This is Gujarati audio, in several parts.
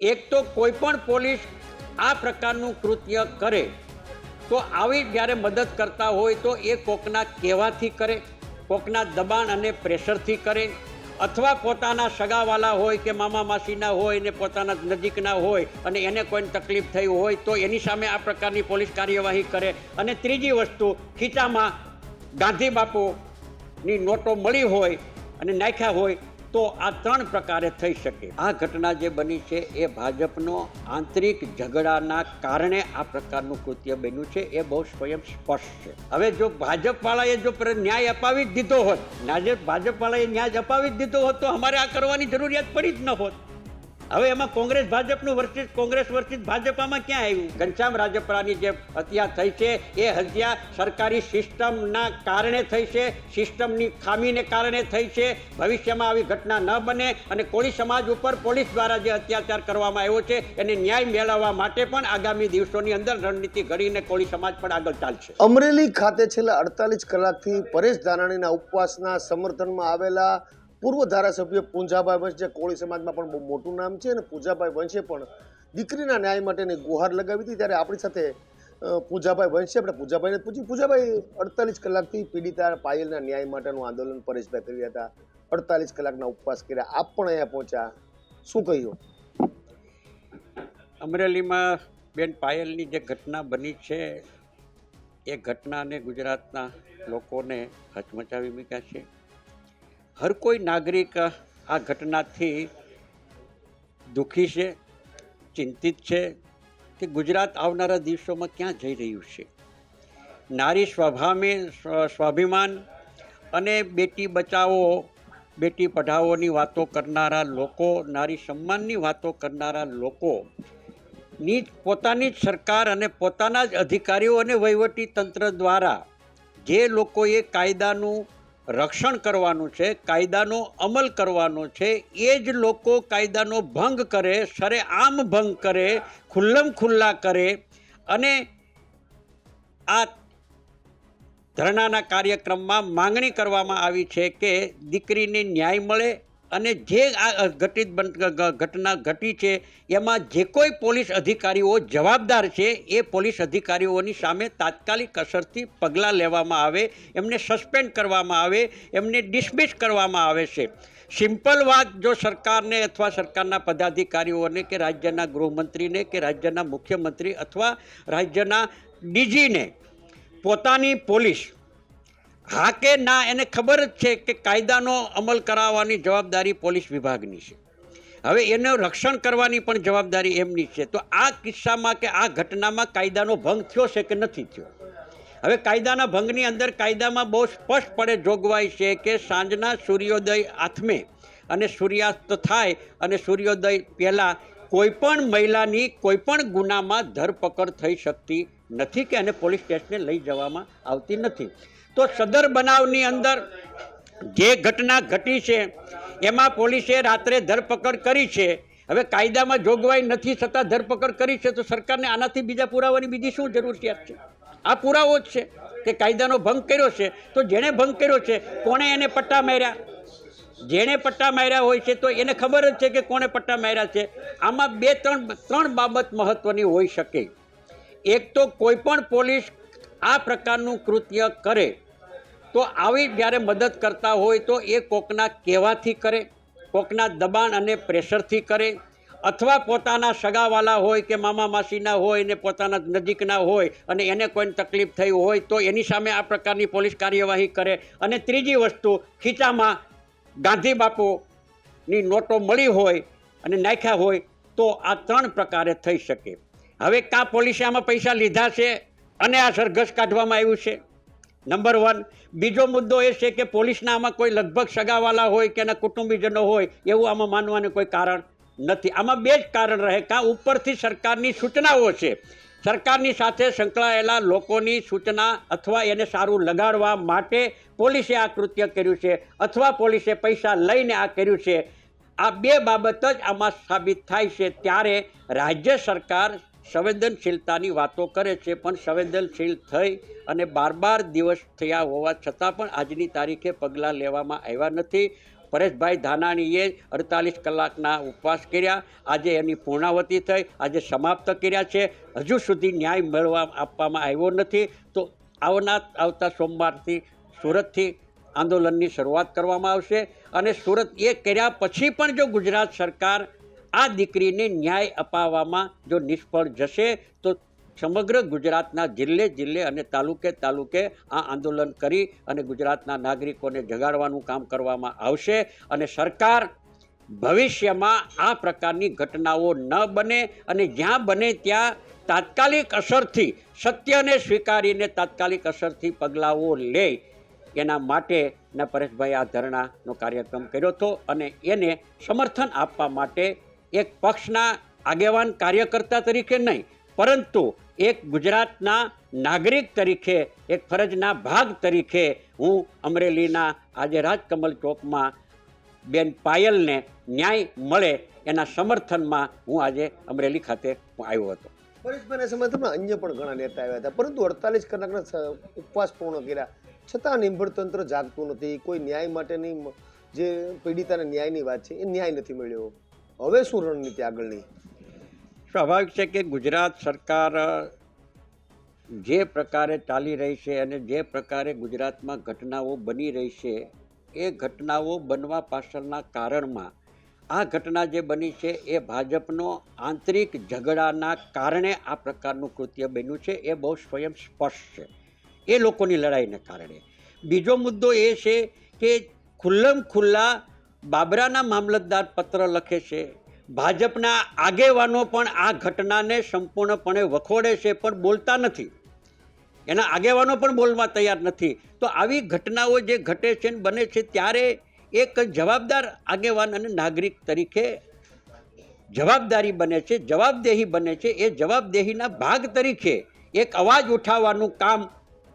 એક તો કોઈ પણ પોલીસ આ પ્રકારનું કૃત્ય કરે, તો આવી જ્યારે મદદ કરતા હોય તો એ કોકના કહેવાથી કરે, કોકના દબાણ અને પ્રેશરથી કરે, અથવા પોતાના સગાવાલા હોય કે મામા માસીના હોય ને પોતાના નજીકના હોય અને એને કોઈને તકલીફ થઈ હોય તો એની સામે આ પ્રકારની પોલીસ કાર્યવાહી કરે. અને ત્રીજી વસ્તુ, ખીચામાં ગાંધી બાપુની નોટો મળી હોય અને નાખ્યા હોય તો આ ત્રણ પ્રકારે થઈ શકે. આ ઘટના જે બની છે એ ભાજપનો આંતરિક ઝઘડાના કારણે આ પ્રકારનું કૃત્ય બન્યું છે, એ બહુ સ્વયં સ્પષ્ટ છે. હવે જો ભાજપવાળાએ જો ન્યાય અપાવી જ દીધો હોત નાજે ભાજપવાળાએ ન્યાય અપાવી જ દીધો હોત, તો અમારે આ કરવાની જરૂરિયાત પડી જ ન હોત. હવે એમાં કોંગ્રેસ ભાજપનું વર્સિસ કોંગ્રેસ વર્સિસ ભાજપમાં ક્યાં આવ્યું? ઘનશ્યામ રાજપરાની જે હત્યા થઈ છે, એ હત્યા સરકારી સિસ્ટમના કારણે થઈ છે, સિસ્ટમની ખામીને કારણે થઈ છે. ભવિષ્યમાં આવી ઘટના ન બને અને કોળી સમાજ ઉપર પોલીસ દ્વારા જે અત્યાચાર કરવામાં આવ્યો છે, એને ન્યાય મેળવવા માટે પણ આગામી દિવસોની અંદર રણનીતિ ઘડીને કોળી સમાજ પણ આગળ ચાલશે. અમરેલી ખાતે છેલ્લા અડતાલીસ કલાકથી પરેશ ધાનાણીના ઉપવાસના સમર્થનમાં આવેલા પૂર્વ ધારાસભ્ય પૂંજાભાઈ વંશ, જે કોળી સમાજમાં પણ બહુ મોટું નામ છે અને પૂંજાભાઈ વંશે પણ દીકરીના ન્યાય માટેની ગુહાર લગાવી હતી ત્યારે આપણી સાથે પૂજાભાઈ વંશે. આપણે પૂજાભાઈને પૂછ્યું. પૂજાભાઈ, અડતાલીસ કલાકથી પીડિતા પાયલના ન્યાય માટેનું આંદોલન પરેશભાઈ કરી હતા. અડતાલીસ કલાકના ઉપવાસ કર્યા. આપ પણ અહીંયા પહોંચ્યા. શું કહ્યું? અમરેલીમાં બેન પાયલની જે ઘટના બની છે, એ ઘટનાને ગુજરાતના લોકોને હચમચાવી મૂક્યા છે. હર કોઈ નાગરિક આ ઘટનાથી દુઃખી છે, ચિંતિત છે કે ગુજરાત આવનારા દિવસોમાં ક્યાં જઈ રહ્યું છે. નારી સ્વભાવે સ્વાભિમાન અને બેટી બચાવો, બેટી પઢાઓની વાતો કરનારા લોકો, નારી સન્માનની વાતો કરનારા લોકો ની પોતાની જ સરકાર અને પોતાના જ અધિકારીઓ અને વહીવટી તંત્ર દ્વારા જે લોકોએ કાયદાનું રક્ષણ કરવાનું છે, કાયદાનો અમલ કરવાનો છે, એ જ લોકો કાયદાનો ભંગ કરે સરેઆમ ભંગ કરે, ખુલ્લમ ખુલ્લા કરે અને આ ધરણાના કાર્યક્રમમાં માંગણી કરવામાં આવી છે કે દીકરીને ન્યાય મળે અને જે આ ઘટિત ઘટના ઘટી છે, એમાં જે કોઈ પોલીસ અધિકારીઓ જવાબદાર છે, એ પોલીસ અધિકારીઓની સામે તાત્કાલિક અસરથી પગલાં લેવામાં આવે, એમને સસ્પેન્ડ કરવામાં આવે, એમને ડિસમિસ કરવામાં આવે છે. સિમ્પલ વાત જો સરકારને અથવા સરકારના પદાધિકારીઓને કે રાજ્યના ગૃહમંત્રીને કે રાજ્યના મુખ્યમંત્રી અથવા રાજ્યના ડીજીને, પોતાની પોલીસ હા કે ના, એને ખબર જ છે કે કાયદાનો અમલ કરાવવાની જવાબદારી પોલીસ વિભાગની છે. હવે એનું રક્ષણ કરવાની પણ જવાબદારી એમની છે. તો આ કિસ્સામાં કે આ ઘટનામાં કાયદાનો ભંગ થયો છે કે નથી થયો? હવે કાયદાના ભંગની અંદર કાયદામાં બહુ સ્પષ્ટપણે જોગવાઈ છે કે સાંજના સૂર્યોદય આથમે અને સૂર્યાસ્ત થાય અને સૂર્યોદય પહેલાં કોઈપણ મહિલાની કોઈપણ ગુનામાં ધરપકડ થઈ શકતી નથી કે અને પોલીસ સ્ટેશને લઈ જવામાં આવતી નથી. તો સદર બનાવની અંદર જે ઘટના ઘટી છે, એમાં પોલીસે રાત્રે ધરપકડ કરી છે. હવે કાયદામાં જોગવાઈ નથી છતાં ધરપકડ કરી છે તો સરકારને આનાથી બીજા પુરાવાની બીજી શું જરૂરિયાત છે? આ પુરાવો જ છે કે કાયદાનો ભંગ કર્યો છે. તો જેણે ભંગ કર્યો છે, કોણે એને પટ્ટા માર્યા? જેણે પટ્ટા માર્યા હોય છે, તો એને ખબર જ છે કે કોણે પટ્ટા માર્યા છે. આમાં બે, ત્રણ ત્રણ બાબત મહત્વની હોઈ શકે. એક તો કોઈ પણ પોલીસ આ પ્રકારનું કૃત્ય કરે, તો આવી જ્યારે મદદ કરતા હોય, તો એ કોકના કહેવાથી કરે, કોકના દબાણ અને પ્રેશરથી કરે, અથવા પોતાના સગાવાલા હોય કે મામા માસીના હોય ને પોતાના નજીકના હોય અને એને કોઈને તકલીફ થઈ હોય, તો એની સામે આ પ્રકારની પોલીસ કાર્યવાહી કરે. અને ત્રીજી વસ્તુ, ખીચામાં ગાંધી બાપુની નોટો મળી હોય અને નાખ્યા હોય તો આ ત્રણ પ્રકારે થઈ શકે. હવે કાં પોલીસે આમાં પૈસા લીધા છે અને આ સરઘસ કાઢવામાં આવ્યું છે? નંબર વન બીજો મુદ્દો એ છે કે પોલીસના આમાં કોઈ લગભગ સગાવાલા હોય કે એના કુટુંબીજનો હોય એવું આમાં માનવાનું કોઈ કારણ નથી. આમાં બે જ કારણ રહે. કાં ઉપરથી સરકારની સૂચનાઓ છે સરકારની સાથે સંકળાયેલા લોકોની સૂચના અથવા એને સારું લગાડવા માટે પોલીસે આ કૃત્ય કર્યું છે અથવા પોલીસે પૈસા લઈને આ કર્યું છે. આ બે બાબત જ આમાં સાબિત થાય છે. ત્યારે રાજ્ય સરકાર સંવેદનશીલતાની વાતો કરે છે પણ સંવેદનશીલ થઈ અને બાર બાર દિવસ થયા હોવા છતાં પણ આજની તારીખે પગલાં લેવામાં આવ્યા નથી. પરેશભાઈ ધાનાણીએ અડતાલીસ કલાકના ઉપવાસ કર્યા. આજે એની પૂર્ણાવતી થઈ, આજે સમાપ્ત કર્યા છે. હજુ સુધી ન્યાય મળવા આપવામાં આવ્યો નથી. તો આવનાર આવતા સોમવારથી સુરતથી આંદોલનની શરૂઆત કરવામાં આવશે. અને સુરત એ કર્યા પછી પણ જો ગુજરાત સરકાર આ દીકરીને ન્યાય અપાવવામાં જો નિષ્ફળ જશે, તો સમગ્ર ગુજરાતના જિલ્લે જિલ્લે અને તાલુકે તાલુકે આ આંદોલન કરી અને ગુજરાતના નાગરિકોને જગાડવાનું કામ કરવામાં આવશે અને સરકાર ભવિષ્યમાં આ પ્રકારની ઘટનાઓ ન બને અને જ્યાં બને ત્યાં તાત્કાલિક અસરથી, સત્યને સ્વીકારીને તાત્કાલિક અસરથી પગલાઓ લે. એના માટે ના પરેશભાઈ આ ધરણાનો કાર્યક્રમ કર્યો હતો અને એને સમર્થન આપવા માટે એક પક્ષના આગેવાન કાર્યકર્તા તરીકે નહીં, પરંતુ એક ગુજરાતના નાગરિક તરીકે, એક ફરજના ભાગ તરીકે હું અમરેલીના આજે રાજકમલ ચોકમાં બેન પાયલને ન્યાય મળે એના સમર્થનમાં હું આજે અમરેલી ખાતે આવ્યો હતો. પરેશભાઈના સમર્થનમાં અન્ય પણ ઘણા નેતા આવ્યા હતા, પરંતુ અડતાલીસ કલાકના ઉપવાસ પૂર્ણ કર્યા. છતાં નિંભર તંત્ર જાગતું નથી, કોઈ ન્યાય માટેની જે પીડિતાને ન્યાયની વાત છે, એ ન્યાય નથી મળ્યો. હવે શું રણનીતિ આગળની? સ્વાભાવિક છે કે ગુજરાત સરકાર જે પ્રકારે ચાલી રહી છે અને જે પ્રકારે ગુજરાતમાં ઘટનાઓ બની રહી છે, એ ઘટનાઓ બનવા પાછળના કારણમાં આ ઘટના જે બની છે એ ભાજપનો આંતરિક ઝઘડાના કારણે આ પ્રકારનું કૃત્ય બન્યું છે, એ બહુ સ્વયં સ્પષ્ટ છે. એ લોકોની લડાઈને કારણે. બીજો મુદ્દો એ છે કે ખુલ્લમ ખુલ્લા બાબરાના મામલતદાર પત્ર લખે છે ભાજપના આગેવાનો પણ આ ઘટનાને સંપૂર્ણપણે વખોડે છે પણ બોલતા નથી. એના આગેવાનો પણ બોલવા તૈયાર નથી. તો આવી ઘટનાઓ જે ઘટે છે ને બને છે ત્યારે એક જવાબદાર આગેવાન અને નાગરિક તરીકે જવાબદારી બને છે, જવાબદેહી બને છે. એ જવાબદેહીના ભાગ તરીકે એક અવાજ ઉઠાવવાનું કામ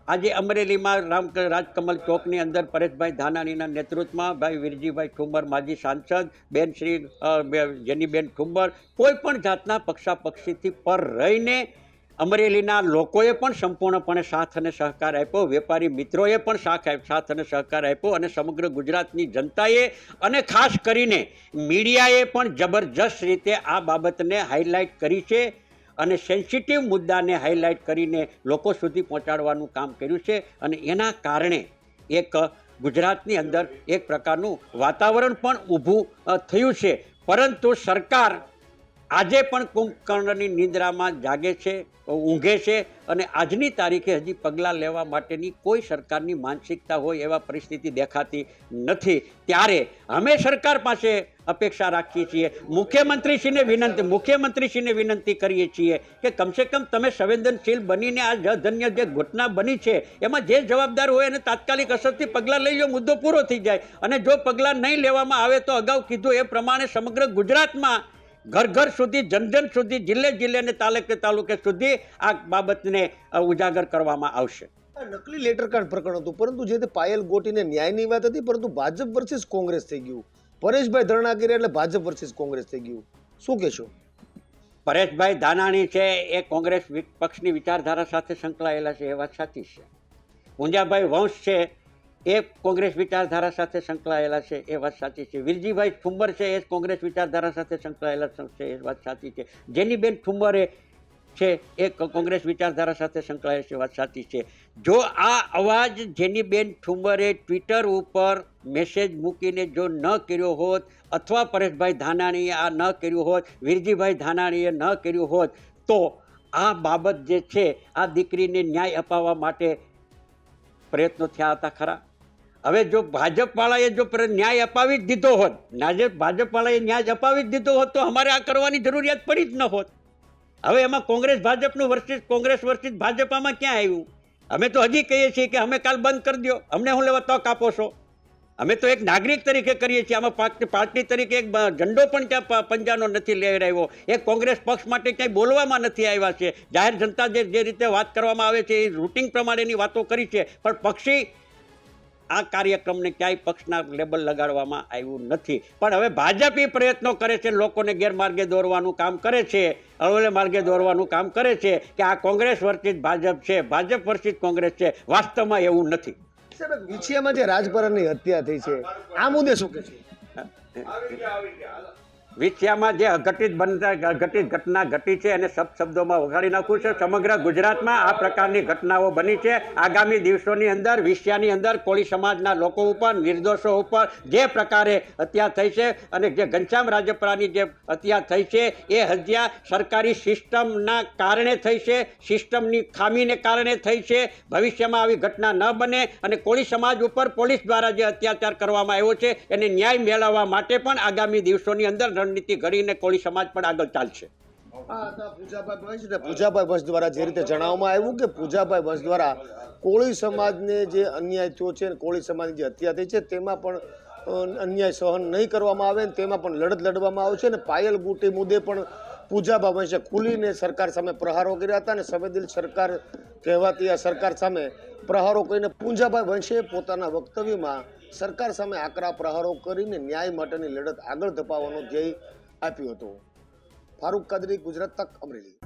આજે અમરેલીમાં રામ રાજકમલ ચોકની અંદર પરેશભાઈ ધાનાણીના નેતૃત્વમાં ભાઈ વિરજીભાઈ ઠુંબર માજી સાંસદ, બેન શ્રી જેનીબેન ઠુંબર કોઈ પણ જાતના પક્ષાપક્ષીથી પર રહીને અમરેલીના લોકોએ પણ સંપૂર્ણપણે સાથ અને સહકાર આપ્યો. વેપારી મિત્રોએ પણ સાથ સાથ અને સહકાર આપ્યો અને સમગ્ર ગુજરાતની જનતાએ અને ખાસ કરીને મીડિયાએ પણ જબરજસ્ત રીતે આ બાબતને હાઇલાઇટ કરી છે. અને સેન્સિટિવ મુદ્દાને હાઇલાઇટ કરીને લોકો સુધી પહોંચાડવાનું કામ કર્યું છે અને એના કારણે એક ગુજરાતની અંદર એક પ્રકારનું વાતાવરણ પણ ઊભું થયું છે. પરંતુ સરકાર આજે પણ કુંભકર્ણની નિંદ્રામાં જાગે છે, ઊંઘે છે અને આજની તારીખે હજી પગલાં લેવા માટેની કોઈ સરકારની માનસિકતા હોય એવા પરિસ્થિતિ દેખાતી નથી. ત્યારે અમે સરકાર પાસે અપેક્ષા રાખીએ છીએ. મુખ્યમંત્રીશ્રીને વિનંતી મુખ્યમંત્રીશ્રીને વિનંતી કરીએ છીએ કે કમસે કમ તમે સંવેદનશીલ બનીને આ જધન્ય જે ઘટના બની છે, એમાં જે જવાબદાર હોય એને તાત્કાલિક અસરથી પગલાં લઈ લો, મુદ્દો પૂરો થઈ જાય. અને જો પગલાં નહીં લેવામાં આવે તો અગાઉ કીધું એ પ્રમાણે સમગ્ર ગુજરાતમાં ઘર ઘર સુધી જન જન સુધી જિલ્લે જિલ્લે અને તાલુકે તાલુકે સુધી આ બાબતને ઉજાગર કરવામાં આવશે. આ નકલી લેટર કાર્ડ પ્રકરણ હતું. પરંતુ જે તે પાયલ ગોટીને ન્યાયની વાત હતી પરંતુ ભાજપ વર્સિસ કોંગ્રેસ થઈ ગયું. પરેશભાઈ ધરણા કર્યા એટલે ભાજપ વર્સિસ કોંગ્રેસ થઈ ગયું. શું કહેશો? પરેશભાઈ ધાનાણી છે એ કોંગ્રેસ પક્ષની વિચારધારા સાથે સંકળાયેલા છે એ વાત સાચી છે. ઊંઝાભાઈ વંશ છે એ કોંગ્રેસ વિચારધારા સાથે સંકળાયેલા છે, એ વાત સાચી છે. વિરજીભાઈ ઠુંબર છે, એ કોંગ્રેસ વિચારધારા સાથે સંકળાયેલા છે, એ વાત સાચી છે. જેનીબેન ઠુંબરે છે, એ કોંગ્રેસ વિચારધારા સાથે સંકળાયેલ છે વાત સાચી છે. જો આ અવાજ જેનીબેન ઠુંબરે ટ્વિટર ઉપર મેસેજ મૂકીને જો ન કર્યો હોત, અથવા પરેશભાઈ ધાનાણીએ આ ન કર્યું હોત, વિરજીભાઈ ધાનાણીએ ન કર્યું હોત, તો આ બાબત જે છે, આ દીકરીને ન્યાય અપાવવા માટે પ્રયત્નો થયા હતા ખરા? હવે જો ભાજપવાળાએ જો ન્યાય અપાવી જ દીધો હોત નાજે ભાજપવાળાએ ન્યાય અપાવી જ દીધો હોત, તો અમારે આ કરવાની જરૂરિયાત પડી જ ન હોત. હવે એમાં કોંગ્રેસ ભાજપનું વર્સિસ, કોંગ્રેસ વર્સિસ ભાજપ આમાં ક્યાં આવ્યું? અમે તો હજી કહીએ છીએ કે અમે કાલ બંધ કરી દો અમને હું લેવા તક આપો છો? અમે તો એક નાગરિક તરીકે કરીએ છીએ, આમાં પાર્ટી તરીકે એક ઝંડો પણ ત્યાં પંજાનો નથી લઈ રહ્યો એક કોંગ્રેસ પક્ષ માટે ક્યાંય બોલવામાં નથી આવ્યા છે. જાહેર જનતા જે જે રીતે વાત કરવામાં આવે છે, એ રૂટિંગ પ્રમાણેની વાતો કરી છે. પણ પક્ષી આ કાર્યક્રમને ક્યાંય પક્ષના લેબલ લગાડવામાં આવ્યું નથી. પણ હવે ભાજપ એ પ્રયત્નો કરે છે લોકોને ગેરમાર્ગે દોરવાનું કામ કરે છે અળવલે માર્ગે દોરવાનું કામ કરે છે કે આ કોંગ્રેસ વર્ચિત ભાજપ છે ભાજપ વર્ચિત કોંગ્રેસ છે વાસ્તવમાં એવું નથી. વિછિયામાં જે રાજભરની હત્યા થઈ છે આ મુદ્દે શું કે છે? વિછિયામાં જે અઘટિત બનતા, અઘટિત ઘટના ઘટી છે શબ્દ શબ્દોમાં વગાડી નાખું છે. સમગ્ર ગુજરાતમાં આ પ્રકારની ઘટનાઓ બની છે. આગામી દિવસોની અંદર વિછિયાની અંદર, કોળી સમાજના લોકો ઉપર, નિર્દોષો ઉપર જે પ્રકારે હત્યા થઈ છે અને જે ઘનશ્યામ રાજપરાની જે હત્યા થઈ છે, એ હત્યા સરકારી સિસ્ટમના કારણે થઈ છે, સિસ્ટમની ખામીને કારણે થઈ છે. ભવિષ્યમાં આવી ઘટના ન બને અને કોળી સમાજ ઉપર પોલીસ દ્વારા જે અત્યાચાર કરવામાં આવ્યો છે, એને ન્યાય મેળવવા માટે પણ આગામી દિવસોની અંદર રણનીતિ ઘડીને કોળી સમાજ પણ આગળ ચાલશે પૂજાભાઈ વંશ દ્વારા જે રીતે જણાવવામાં આવ્યું કે પૂજાભાઈ વંશ દ્વારા કોળી સમાજને જે અન્યાય થયો છે કોળી સમાજની જે હત્યા થઈ છે, તેમાં પણ અન્યાય સહન નહીં કરવામાં આવે ને, તેમાં પણ લડત લડવામાં આવે છે અને પાયલ બુટી મુદ્દે પણ પૂજાભાઈ વંશે ખુલીને સરકાર સામે પ્રહારો કર્યા હતા અને સંવેદનશીલ સરકાર કહેવાતી આ સરકાર સામે પ્રહારો કરીને પૂંજાભાઈ વંશે પોતાના વક્તવ્યમાં સરકાર સામે આકરા પ્રહારો કરીને ન્યાય માટેની લડત આગળ ધપાવવાનો ધ્યેય આપ્યો હતો. ફારૂક કાદરી, ગુજરાત તક અમરેલી.